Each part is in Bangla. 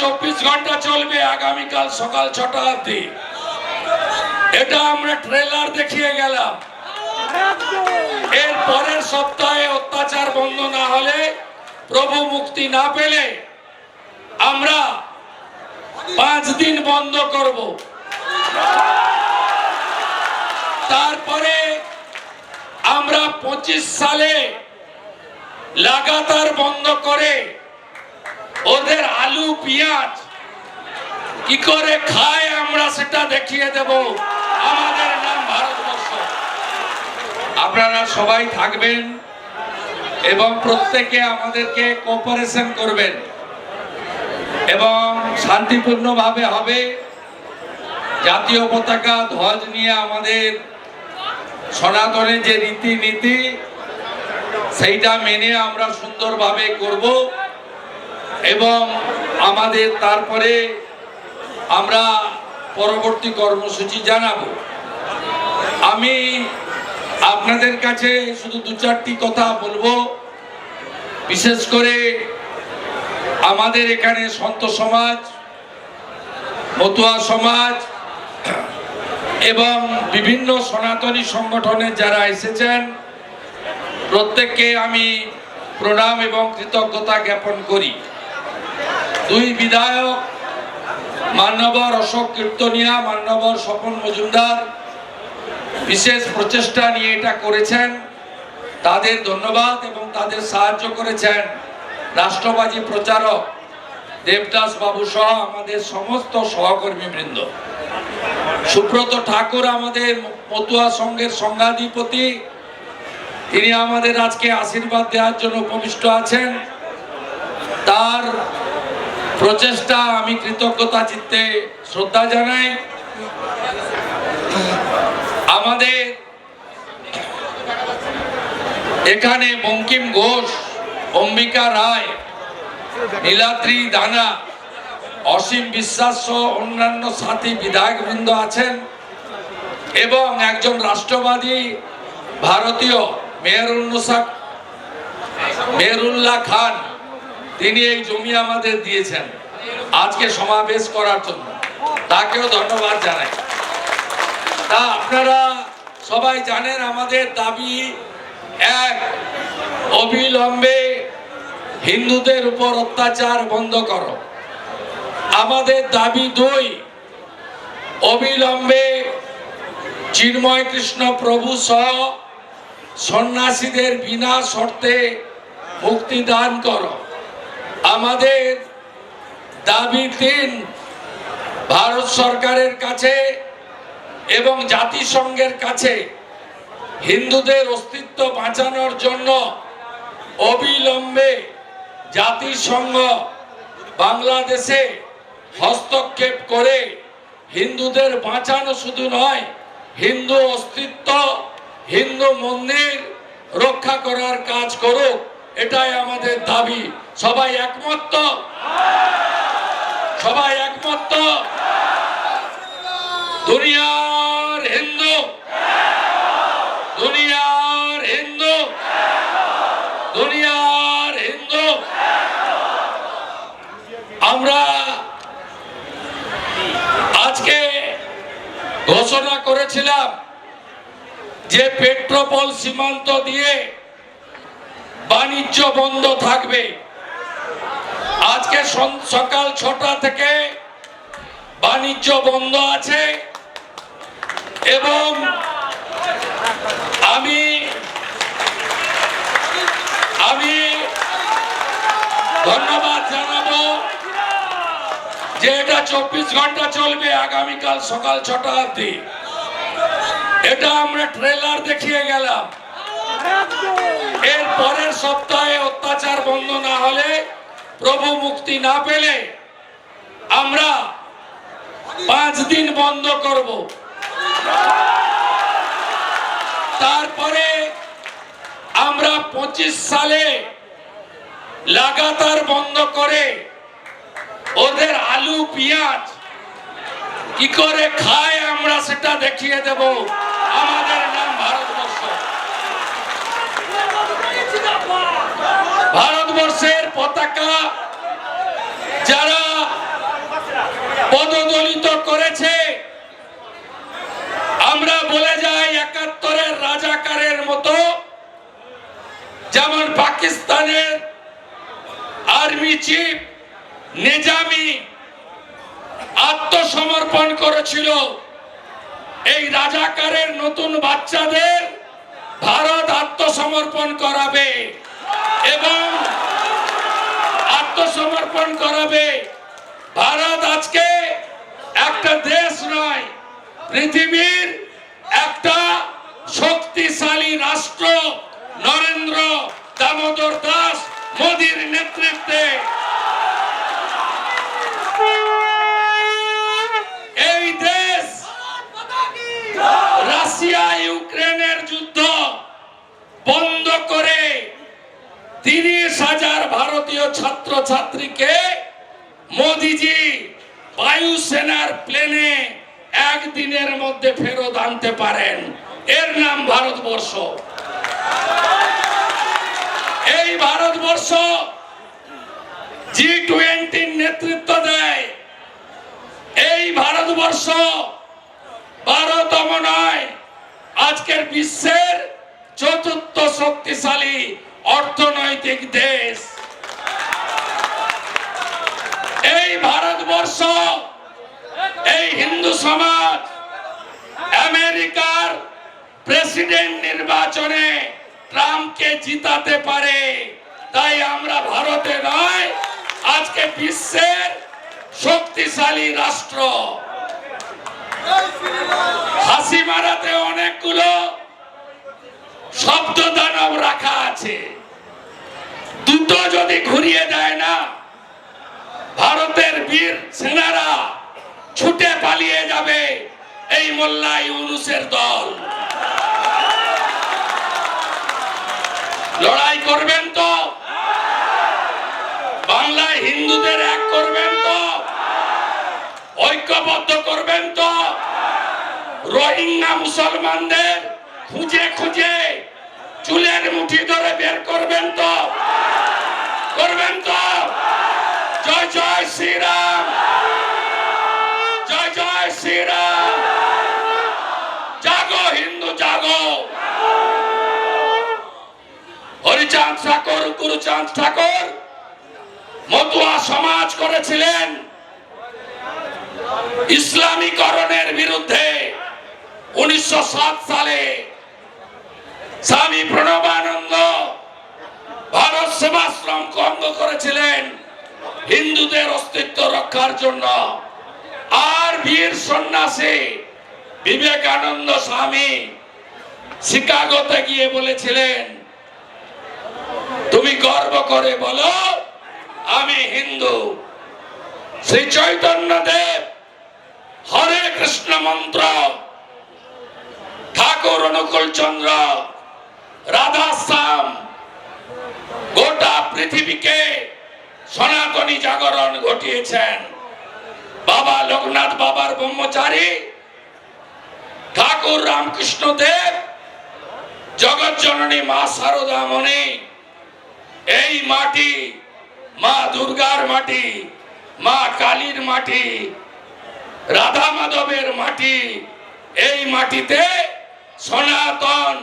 চব্বিশ ঘণ্টা চলবে আগামীকাল সকাল ছটা অব্দি এটা আমরা ট্রেলার দেখিয়ে গেলাম। এর পরের সপ্তাহে অত্যাচার বন্ধ না হলে, প্রভু মুক্তি না পেলে আমরা পাঁচ দিন বন্ধ করব। তারপরে আমরা পঁচিশ সালে লাগাতার বন্ধ করে পেঁয়াজ। কি করে খায় আমরা সেটা দেখিয়ে দেব। আমাদের নাম ভারতবর্ষ। আপনারা সবাই থাকবেন এবং প্রত্যেকে আমাদেরকে কোঅপারেশন করবেন। এবং শান্তিপূর্ণভাবে হবে। জাতীয় পতাকা ধ্বজ নিয়ে আমাদের সনাতনের যে রীতিনীতি, সেইটা মেনে আমরা সুন্দরভাবে করব। এবং আমাদের তারপরে আমরা পরবর্তী কর্মসূচি জানাব। আমি আপনাদের কাছে শুধু দু চারটি কথা বলব। বিশেষ করে আমাদের এখানে সন্ত সমাজ, মতুয়া সমাজ এবং বিভিন্ন সনাতনী সংগঠনে যারা এসেছেন, প্রত্যেককে আমি প্রণাম এবং কৃতজ্ঞতা জ্ঞাপন করি। দুই বিধায়ক, মান্যবর অশোক কীর্তনিয়া, মান্যবর স্বপন মজুমদার, বিশেষ প্রচেষ্টা নিয়ে এটা করেছেন। তাদের ধন্যবাদ এবং তাদের সাহায্য করেছেন রাষ্ট্রবাদী প্রচারক দেবদাস বাবু সহ আমাদের সমস্ত সহকর্মী বৃন্দ সুব্রত ঠাকুর আমাদের মতুয়া সংঘের সংঘাধিপতি। তিনি আমাদের আজকে আশীর্বাদ দেওয়ার জন্য উপবিষ্ট আছেন। তার প্রচেষ্টা, আমি কৃতজ্ঞতা চিত্তে শ্রদ্ধা জানাই। আমাদের এখানে বঙ্কিম ঘোষ, অম্বিকা রায়, নীলাদ্রি দানা, অসীম বিশ্বাস সহ অন্যান্য সাথী বিধায়ক বৃন্দ আছেন এবং একজন রাষ্ট্রবাদী ভারতীয় মেহরুন্নসা খান। তিনি এই জমি আমাদের দিয়েছেন। আজকে সমাবেশ করার জন্য। তাকেও ধন্যবাদ জানাই। তা আপনারা সবাই জানেন আমাদের দাবি এক, অবিলম্বে হিন্দুদের উপর অত্যাচার বন্ধ করো। আমাদের দাবি দুই, অবিলম্বে চিন্ময় কৃষ্ণ প্রভু সহ সন্ন্যাসীদের বিনা শর্তে মুক্তি দান করো। আমাদের দাবি তিন, ভারত সরকারের কাছে এবং জাতিসংঘের কাছে হিন্দুদের অস্তিত্ব বাঁচানোর জন্য অবিলম্বে জাতিসংঘ বাংলাদেশে হস্তক্ষেপ করে হিন্দুদের বাঁচানো শুধু নয়, হিন্দু অস্তিত্ব, হিন্দু মন্দির রক্ষা করার কাজ করুক, এটাই আমাদের দাবি। সবাই একমত তো? সবাই একমত তো? দুনিয়ার হিন্দু দুনিয়ার হিন্দু দুনিয়ার হিন্দু আমরা আজকে ঘোষণা করেছিলাম যে পেট্রোপল সীমান্ত দিয়ে বাণিজ্য বন্ধ থাকবে আজকে সকাল ছটা থেকে বাণিজ্য বন্ধ আছে এবং আমি আমি ধন্যবাদ জানাব যে এটা চব্বিশ ঘণ্টা চলবে আগামীকাল সকাল ছটা অব্দি এটা আমরা ট্রেলার দেখিয়ে গেলাম। এর পরের সপ্তাহে অত্যাচার বন্ধ না হলে প্রভু মুক্তি না পেলে আমরা পাঁচ দিন বন্ধ করব। তারপরে আমরা পঁচিশ সালে লাগাতার বন্ধ করে ওদের আলু, পেঁয়াজ কি করে খায় আমরা সেটা দেখিয়ে দেব। আমাদের ভারতবর্ষের পতাকা যারা পদদলিত করেছে, আমরা বলে যাই একাত্তরের রাজাকারের মতো, যেমন পাকিস্তানের আর্মি চিফ নিজামি আত্মসমর্পণ করেছিল। এই রাজাকারের নতুন বাচ্চাদের ভারত আত্মসমর্পণ করাবে। এবং আত্মসমর্পণ করাবে। ভারত আজকে একটা দেশ নয়, পৃথিবীর একটা শক্তিশালী রাষ্ট্র, নরেন্দ্র দামোদর দাস মোদীর নেতৃত্বে এই দেশ রাশিয়া ইউক্রেনের যুদ্ধ বন্ধ করে তিরিশ হাজার ভারতীয় ছাত্র ছাত্রীকে মোদিজি বায়ুসেনার প্লেনে একদিনের মধ্যে ফেরত আনতে পারেন। এর নাম ভারতবর্ষ। এই ভারতবর্ষ জি টোয়েন্টির নেতৃত্ব দেয়। এই ভারতবর্ষ বারোতম নয়, আজকের বিশ্বের চতুর্থ শক্তিশালী অর্থনৈতিক দেশ এই ভারতবর্ষ, এই হিন্দু সমাজ আমেরিকার প্রেসিডেন্ট নির্বাচনে ট্রাম্পকে জিতাতে পারে। তাই আমরা ভারতে নয়, আজকে বিশ্বের শক্তিশালী রাষ্ট্র। হাসি মারাতে অনেকগুলো শব্দ দানব রাখা আছে। দুটো যদি ঘুরিয়ে দেয় না ভারতের বীর সেনারা ছুটে পালিয়ে যাবে এই মোল্লা ইউনুসের দল। লড়াই করবেন তো? বাংলায় হিন্দুদের এক করবেন তো? ঐক্যবদ্ধ করবেন তো? রোহিঙ্গা মুসলমানদের খুঁজে খুঁজে চুলের মুঠি ধরে বের করবেন তো? করবেন তো? জয় জয় শ্রীরাম। জয় জয় শ্রীরাম। জাগো, হিন্দু, জাগো। হরিচাঁদ ঠাকুর, গুরুচাঁদ ঠাকুর, মতুয়া সমাজ করেছিলেন। ইসলামীকরণের বিরুদ্ধে উনিশশো সাত সালে স্বামী প্রণবানন্দ ভারত সেবাশ্রম অঙ্গ করেছিলেন। হিন্দুদের অস্তিত্ব রক্ষার জন্য আর বীর সন্ন্যাসী বিবেকানন্দ স্বামী শিকাগোতে গিয়ে বলেছিলেন, তুমি গর্ব করে বলো, আমি হিন্দু। শ্রী চৈতন্য দেব হরে কৃষ্ণ মন্ত্র, ঠাকুর অনুকূল চন্দ্র, রাধা শ্যাম, গোটা পৃথিবীকে সনাতনী জাগরণ ঘটিয়েছেন। বাবা লোকনাথ বাবার ব্রহ্মচারী, ঠাকুর রামকৃষ্ণ দেব, জগৎ জননী মা সারদা মণি, এই মাটি, মা দুর্গার মাটি, মা কালীর মাটি, রাধা মাধবের মাটি, এই মাটিতে সনাতন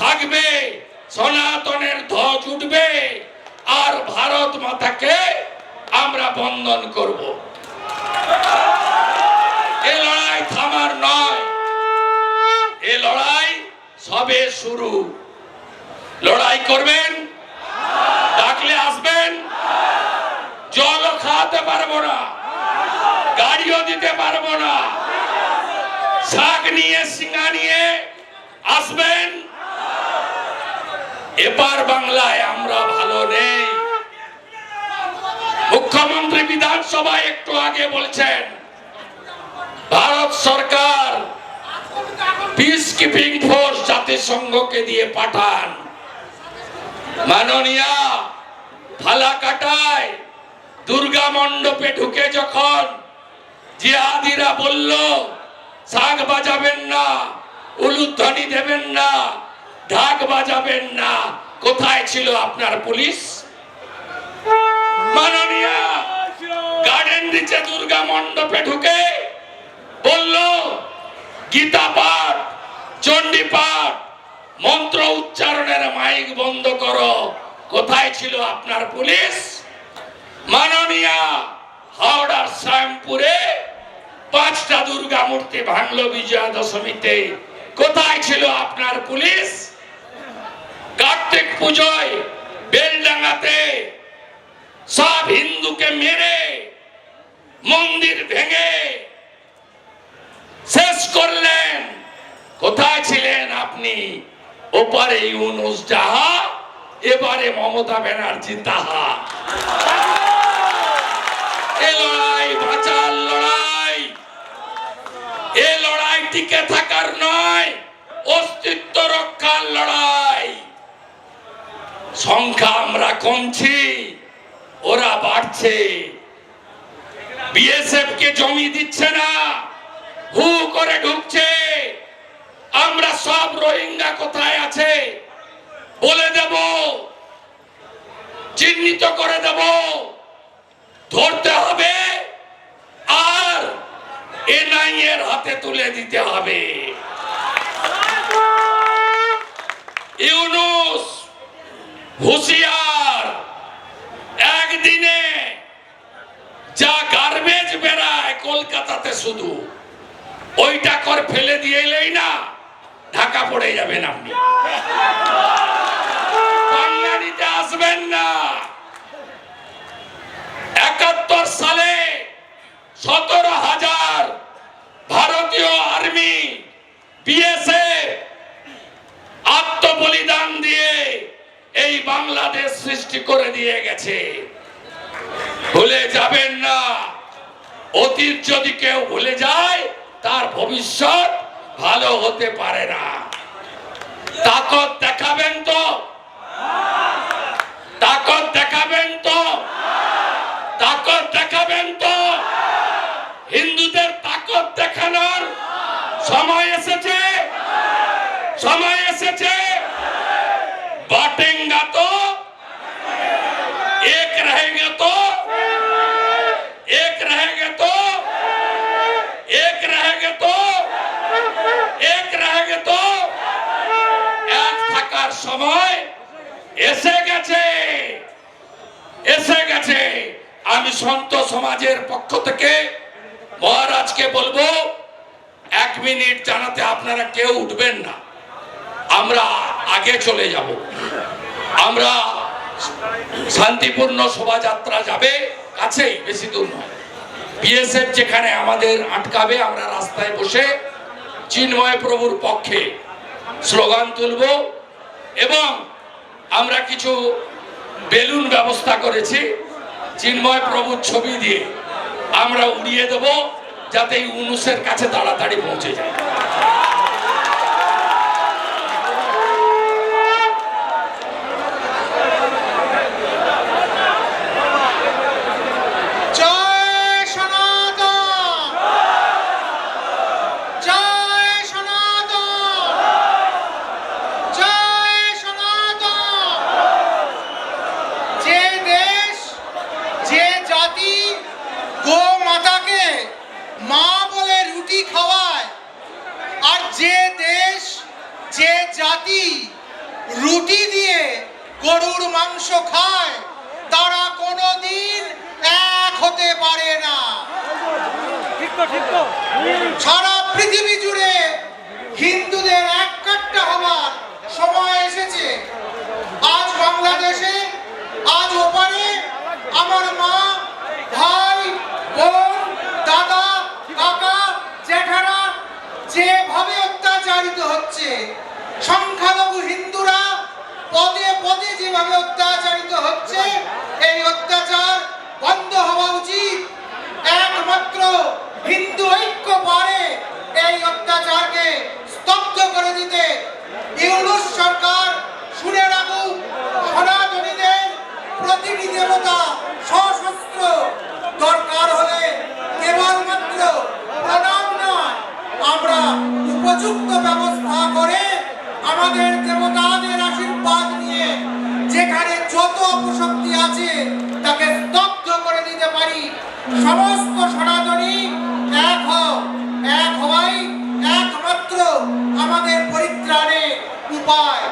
থাকবে, সনাতনের ধ্বজ উঠবে। আর ভারত মাতাকে আমরা বন্দন করব। এ লড়াই থামার নয়। এ লড়াই সবে শুরু। লড়াই করবেন? ডাকলে আসবেন? জলও খাওয়াতে পারব না। গাড়িও দিতে পারব না। শাক নিয়ে, সিঙ্গা নিয়ে আসবেন? এবার বাংলায় আমরা ভালো নেই। মুখ্যমন্ত্রী বিধানসভায় একটু আগে বলছেন, ভারত সরকার পিস কিপিং ফোর্স জাতিসংঘকে দিয়ে পাঠান। মাননীয়া ফালাকাটায় দুর্গা মণ্ডপে ঢুকে যখন জিহাদিরা বলল শাক বাজাবেন না, উলুধ্বনি দেবেন না ঢাক বাজাবেন না। কোথায় ছিল আপনার পুলিশ? মাননীয়া গার্ডেন নিচে দুর্গা মণ্ডপে ঢুকে বলল, গীতা পাঠ, চণ্ডী পাঠ, মন্ত্র উচ্চারণের মাইক বন্ধ করো। কোথায় ছিল আপনার পুলিশ? মাননীয়া হাওড়ার শ্যামপুরে পাঁচটা দুর্গা মূর্তি ভাঙলো বিজয়া দশমীতে কোথায় ছিল আপনার পুলিশ? কার্তিক পুজোয় বেলডাঙ্গাতে সব হিন্দুকে মেরে মন্দির ভেঙে শেষ করলেন। কোথায় ছিলেন আপনি? ওপারে ইউনুস যাহা, এবারে মমতা ব্যানার্জি তাহা। এ লড়াই বাঁচার লড়াই। এ লড়াই টিকে থাকার নয়, অস্তিত্ব রক্ষার লড়াই। সংখ্যা আমরা কমছি, ওরা বাড়ছে। বিএসএফ কে জমি দিচ্ছে না, হু করে ঢুকছে। আমরা সব রোহিঙ্গা কোথায় আছে? বলে দেব, চিহ্নিত করে দেব। ধরতে হবে, আর এনআই এর হাতে তুলে দিতে হবে। ইউনুস হুঁশিয়ার। একদিনে যা গার্বেজ বেড়ায় কলকাতাতে শুধু, ওইটা কর ফেলে দিয়ে এলেই না, ঢাকা পড়ে যাবেন আপনি। নিতে আসবেন না। একাত্তর সালে সতেরো হাজার ভারতীয় আর্মি, বিএসএফ আত্মবলিদান দিয়ে এই বাংলাদেশ সৃষ্টি করে দিয়ে গেছে। ভুলে যাবেন না। অতীত যদি কেউ ভুলে যায়, তার ভবিষ্যৎ ভালো হতে পারে না। তাকত দেখাবেন তো। গেছে। আমি সন্ত সমাজের পক্ষ থেকে মহারাজকে বলব, এক মিনিট জানাতে আপনারা কেউ উঠবেন না। আমরা আগে চলে যাব। আমরা শান্তিপূর্ণ শোভাযাত্রা যাবে, কাছেই, বেশি দূর নয়। বিএসএফ যেখানে আমাদের আটকাবে, আমরা রাস্তায় বসে চিন্ময় প্রভুর পক্ষে স্লোগান তুলব এবং আমরা কিছু বেলুন ব্যবস্থা করেছি চিন্ময় প্রভুর ছবি দিয়ে। আমরা উড়িয়ে দেব যাতে এই উনুসের কাছে তাড়াতাড়ি পৌঁছে যায় জয় সনাতন জয় সনাতন জয় সনাতন যে দেশ যে জাতি গো মাতাকে মা বলে রুটি খাওয়ায় আর যে দেশ যে জাতি রুটি দিয়ে গরুর মাংস খায় তারা কোনোদিন এক হতে পারে না সারা পৃথিবী জুড়ে হিন্দুদের এক কাট্টা হবার সময় এসেছে। আজ বাংলাদেশে, আজ ওপারে আমার মা, ভাই, বোন, দাদা, কাকা, জেঠারা যেভাবে অত্যাচারিত হচ্ছে, সংখ্যালঘু হিন্দুরা পদে পদে যেভাবে অত্যাচারিত যেখানে যত অপশক্তি আছে, তাকে স্তব্ধ করে দিতে পারি। সমস্ত সনাতনী এক হও, এক হওয়াই একমাত্র আমাদের পরিত্রাণের উপায়।